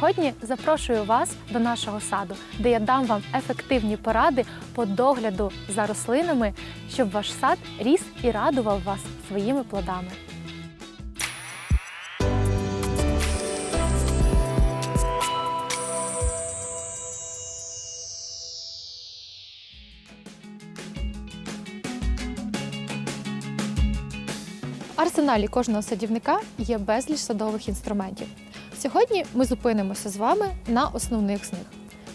Сьогодні запрошую вас до нашого саду, де я дам вам ефективні поради по догляду за рослинами, щоб ваш сад ріс і радував вас своїми плодами. В арсеналі кожного садівника є безліч садових інструментів. Сьогодні ми зупинимося з вами на основних з них: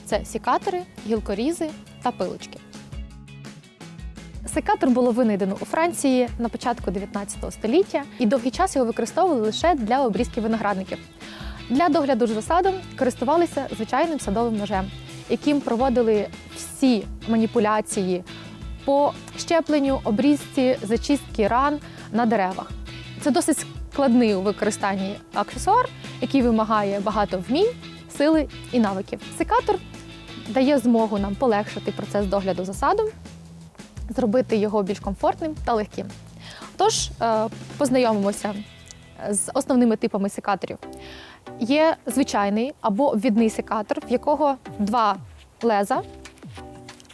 це сікатори, гілкорізи та пилочки. Секатор було винайдено у Франції на початку 19 століття і довгий час його використовували лише для обрізки виноградників. Для догляду ж за садом користувалися звичайним садовим ножем, яким проводили всі маніпуляції по щепленню, обрізці, зачистки ран на деревах. Це досить складний у використанні аксесуар, який вимагає багато вмінь, сили і навиків. Секатор дає змогу нам полегшити процес догляду за садом, зробити його більш комфортним та легким. Тож е, познайомимося з основними типами секаторів. Є звичайний або обвідний секатор, в якого два леза.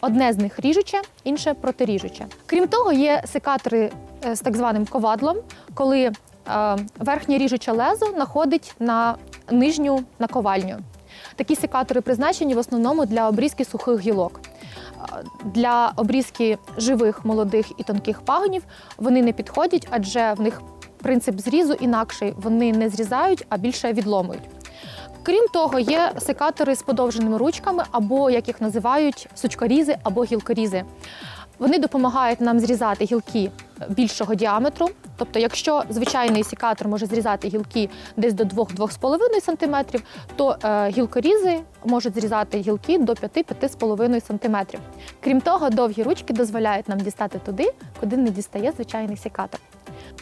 Одне з них ріжуче, інше протиріжуче. Крім того, є секатори е, з так званим ковадлом, коли верхнє ріжуче лезо находить на нижню наковальню. Такі секатори призначені в основному для обрізки сухих гілок. Е, Для обрізки живих, молодих і тонких пагонів вони не підходять, адже в них принцип зрізу інакший. Вони не зрізають, а більше відломують. Крім того, є секатори з подовженими ручками, або як їх називають сучкорізи або гілкорізи. Вони допомагають нам зрізати гілки більшого діаметру. Тобто, якщо звичайний секатор може зрізати гілки десь до 2-2,5 см, то е, гілкорізи можуть зрізати гілки до 5-5,5 см. Крім того, довгі ручки дозволяють нам дістати туди, куди не дістає звичайний секатор.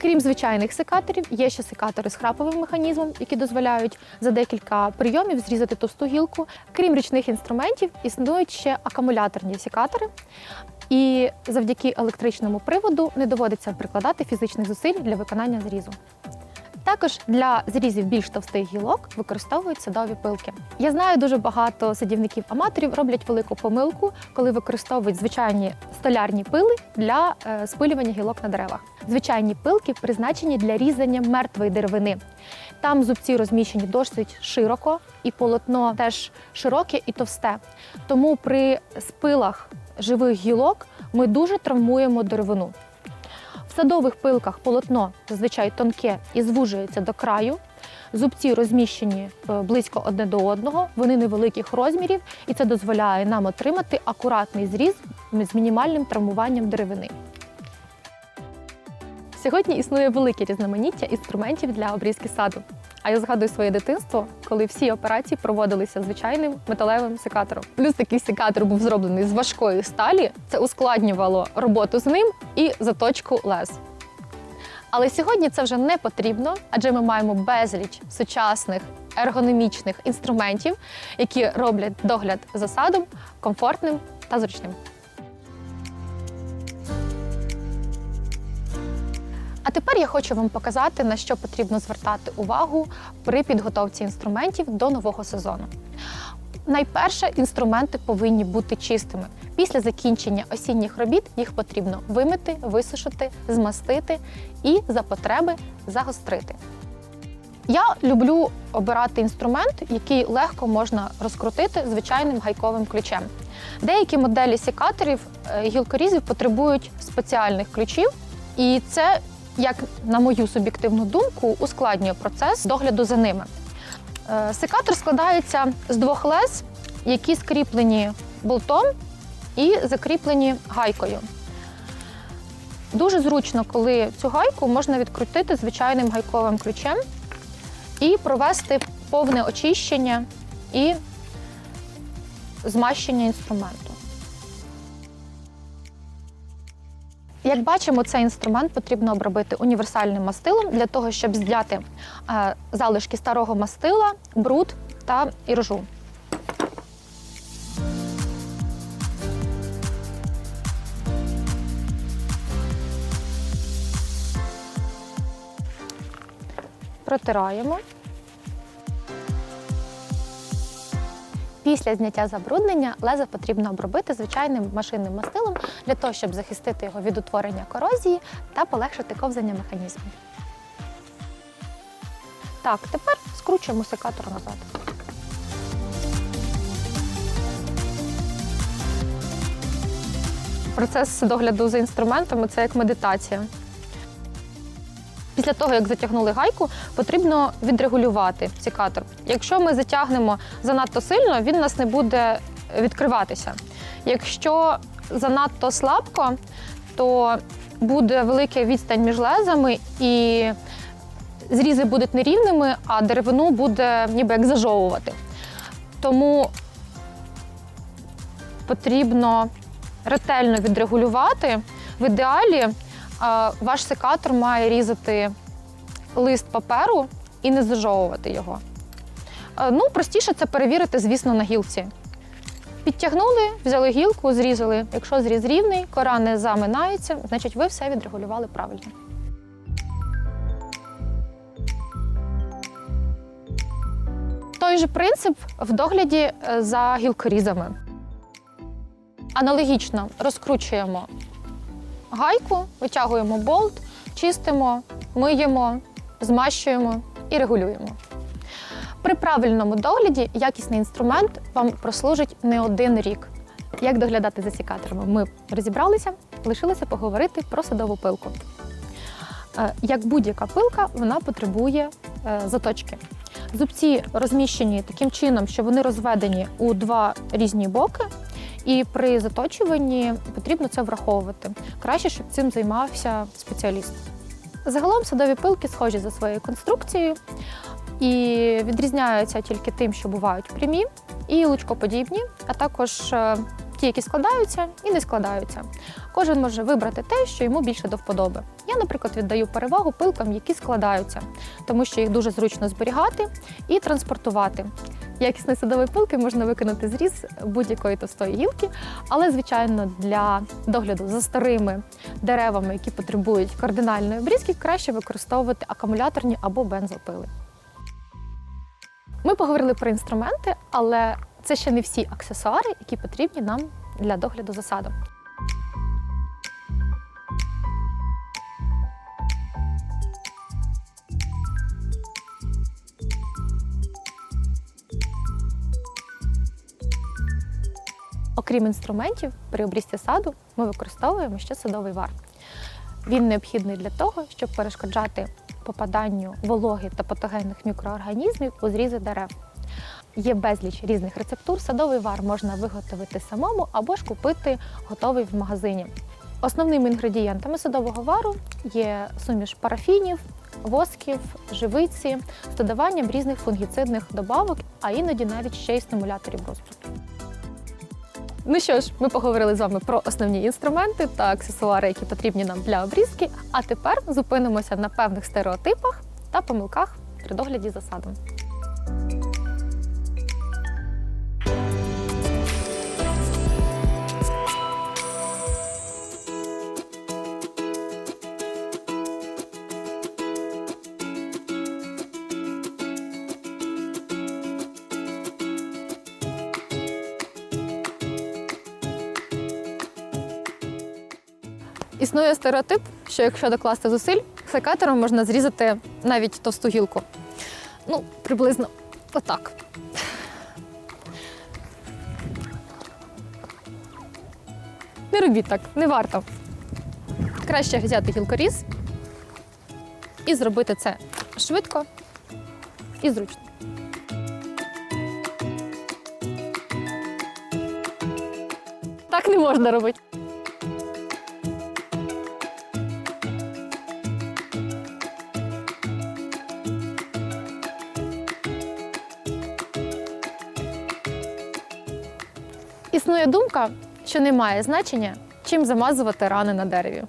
Крім звичайних секаторів, є ще секатори з храповим механізмом, які дозволяють за декілька прийомів зрізати товсту гілку. Крім річних інструментів, існують ще акумуляторні секатори. І завдяки електричному приводу не доводиться прикладати фізичних зусиль для виконання зрізу. Також для зрізів більш товстих гілок використовують садові пилки. Я знаю, дуже багато садівників-аматорів роблять велику помилку, коли використовують звичайні столярні пили для е, спилювання гілок на деревах. Звичайні пилки призначені для різання мертвої деревини. Там зубці розміщені досить широко, і полотно теж широке і товсте. Тому при спилах живих гілок ми дуже травмуємо деревину. В садових пилках полотно зазвичай тонке і звужується до краю. Зубці розміщені е, близько одне до одного, вони невеликих розмірів, і це дозволяє нам отримати акуратний зріз з мінімальним травмуванням деревини. Сьогодні існує велике різноманіття інструментів для обрізки саду. А я згадую своє дитинство, коли всі операції проводилися звичайним металевим секатором. Плюс такий секатор був зроблений з важкої сталі. Це ускладнювало роботу з ним і заточку лез. Але сьогодні це вже не потрібно, адже ми маємо безліч сучасних ергономічних інструментів, які роблять догляд за садом комфортним та зручним. А тепер я хочу вам показати, на що потрібно звертати увагу при підготовці інструментів до нового сезону. Найперше, інструменти повинні бути чистими. Після закінчення осінніх робіт їх потрібно вимити, висушити, змастити і за потреби загострити. Я люблю обирати інструмент, який легко можна розкрутити звичайним гайковим ключем. Деякі моделі секаторів е, гілкорізів потребують спеціальних ключів, і це, як на мою суб'єктивну думку, ускладнює процес догляду за ними. Е, Секатор складається з двох лез, які скріплені болтом і закріплені гайкою. Дуже зручно, коли цю гайку можна відкрутити звичайним гайковим ключем і провести повне очищення і змащення інструменту. Як бачимо, цей інструмент потрібно обробити універсальним мастилом для того, щоб зняти е, залишки старого мастила, бруд та іржу. Протираємо. Після зняття забруднення лезо потрібно обробити звичайним машинним мастилом для того, щоб захистити його від утворення корозії та полегшити ковзання механізму. Так, тепер скручуємо секатор назад. Процес догляду за інструментами це як медитація. Після того, як затягнули гайку, потрібно відрегулювати секатор. Якщо ми затягнемо занадто сильно, він у нас не буде відкриватися. Якщо занадто слабко, то буде велика відстань між лезами і зрізи будуть нерівними, а деревину буде ніби як зажовувати. Тому потрібно ретельно відрегулювати. В ідеалі ваш секатор має різати лист паперу і не зажовувати його. Ну, простіше це перевірити, звісно, на гілці. Підтягнули, взяли гілку, зрізали. Якщо зріз рівний, кора не заминається, значить ви все відрегулювали правильно. Той же принцип в догляді е, за гілкорізами. Аналогічно розкручуємо гайку, витягуємо болт, чистимо, миємо, змащуємо і регулюємо. При правильному догляді якісний інструмент вам прослужить не один рік. Як доглядати за сікаторами? Ми розібралися, лишилося поговорити про садову пилку. Е, Як будь-яка пилка, вона потребує е, заточки. Зубці розміщені таким чином, що вони розведені у два різні боки, і при заточуванні потрібно це враховувати. Краще, щоб цим займався спеціаліст. Загалом садові пилки схожі за своєю конструкцією і відрізняються тільки тим, що бувають прямі і лучкоподібні, а також е, ті, які складаються і не складаються. Кожен може вибрати те, що йому більше до вподоби. Я, наприклад, віддаю перевагу пилкам, які складаються, тому що їх дуже зручно зберігати і транспортувати. Якісної садової пилки можна виконати зріз будь-якої товстої гілки, але, звичайно, для догляду за старими деревами, які потребують кардинальної обрізки, краще використовувати акумуляторні або бензопили. Ми поговорили про інструменти, але це ще не всі аксесуари, які потрібні нам для догляду за садом. Окрім інструментів, при обрізці саду ми використовуємо ще садовий вар. Він необхідний для того, щоб перешкоджати попаданню вологи та патогенних мікроорганізмів у зрізи дерев. Є безліч різних рецептур. Садовий вар можна виготовити самому або ж купити готовий в магазині. Основними інгредієнтами садового вару є суміш парафінів, восків, живиці з додаванням різних фунгіцидних добавок, а іноді навіть ще й стимуляторів розпуску. Ну що ж, ми поговорили з вами про основні інструменти та аксесуари, які потрібні нам для обрізки. А тепер зупинимося на певних стереотипах та помилках при догляді за садом. Існує стереотип, що якщо докласти зусиль, секатором можна зрізати навіть товсту гілку. Ну, приблизно отак. Не робіть так, не варто. Краще взяти гілкоріз і зробити це швидко і зручно. Так не можна робити. Існує думка, що немає значення, чим замазувати рани на дереві.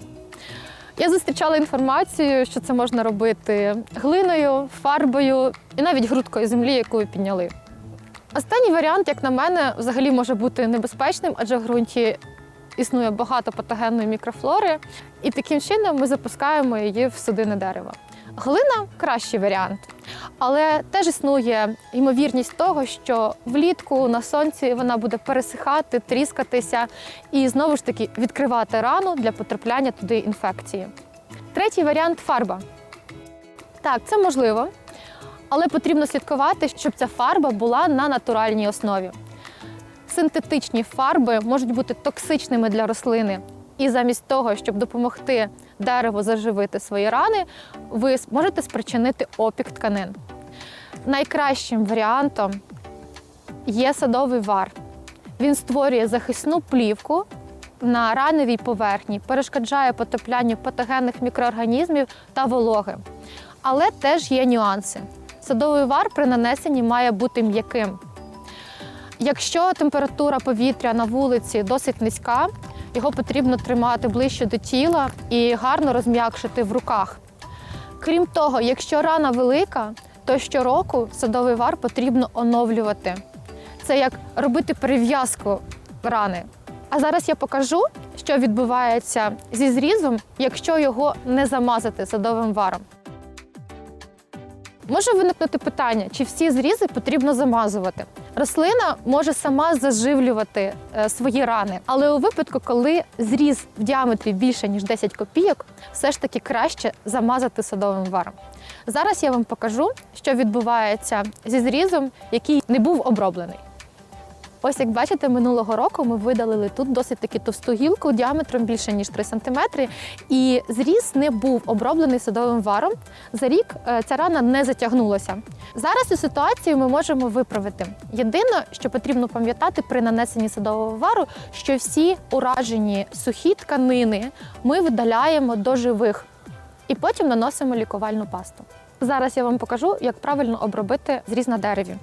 Я зустрічала інформацію, що це можна робити глиною, фарбою і навіть грудкою землі, яку підняли. Останній варіант, як на мене, взагалі може бути небезпечним, адже в ґрунті існує багато патогенної мікрофлори, і таким чином ми запускаємо її в судини дерева. Глина кращий варіант, але теж існує ймовірність того, що влітку на сонці вона буде пересихати, тріскатися і знову ж таки відкривати рану для потрапляння туди інфекції. Третій варіант фарба. Так, це можливо, але потрібно слідкувати, щоб ця фарба була на натуральній основі. Синтетичні фарби можуть бути токсичними для рослини. І замість того, щоб допомогти дереву заживити свої рани, ви можете спричинити опік тканин. Найкращим варіантом є садовий вар. Він створює захисну плівку на раневій поверхні, перешкоджає потоплянню патогенних мікроорганізмів та вологи. Але теж є нюанси. Садовий вар при нанесенні має бути м'яким. Якщо температура повітря на вулиці досить низька, його потрібно тримати ближче до тіла і гарно розм'якшити в руках. Крім того, якщо рана велика, то щороку садовий вар потрібно оновлювати. Це як робити перев'язку рани. А зараз я покажу, що відбувається зі зрізом, якщо його не замазати садовим варом. Може виникнути питання, чи всі зрізи потрібно замазувати. Рослина може сама заживлювати е, свої рани, але у випадку, коли зріз в діаметрі більше ніж 10 копійок, все ж таки краще замазати садовим варом. Зараз я вам покажу, що відбувається зі зрізом, який не був оброблений. Ось як бачите, минулого року ми видалили тут досить таки товсту гілку діаметром більше ніж 3 см, і зріз не був оброблений садовим варом. За рік е, ця рана не затягнулася. Зараз цю ситуацію ми можемо виправити. Єдине, що потрібно пам'ятати при нанесенні садового вару, що всі уражені сухі тканини ми видаляємо до живих і потім наносимо лікувальну пасту. Зараз я вам покажу, як правильно обробити зріз на дереві.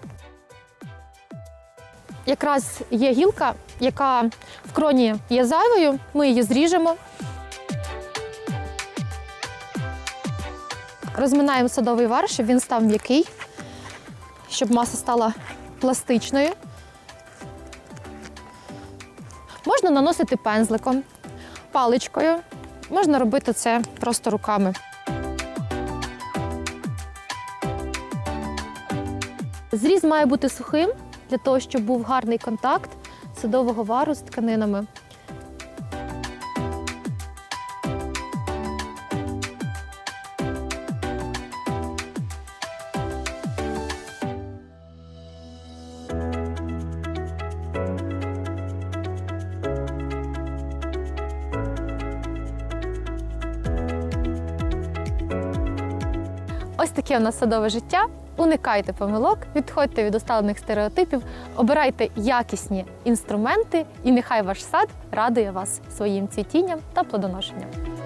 Якраз є гілка, яка в кроні є зайвою. Ми її зріжемо. Розминаємо садовий вар, щоб він став м'який, щоб маса стала пластичною. Можна наносити пензликом, паличкою. Можна робити це просто руками. Зріз має бути сухим для того, щоб був гарний контакт садового вару з тканинами. Ось таке у нас садове життя. Уникайте помилок, відходьте від усталених стереотипів, обирайте якісні інструменти, і нехай ваш сад радує вас своїм цвітінням та плодоношенням.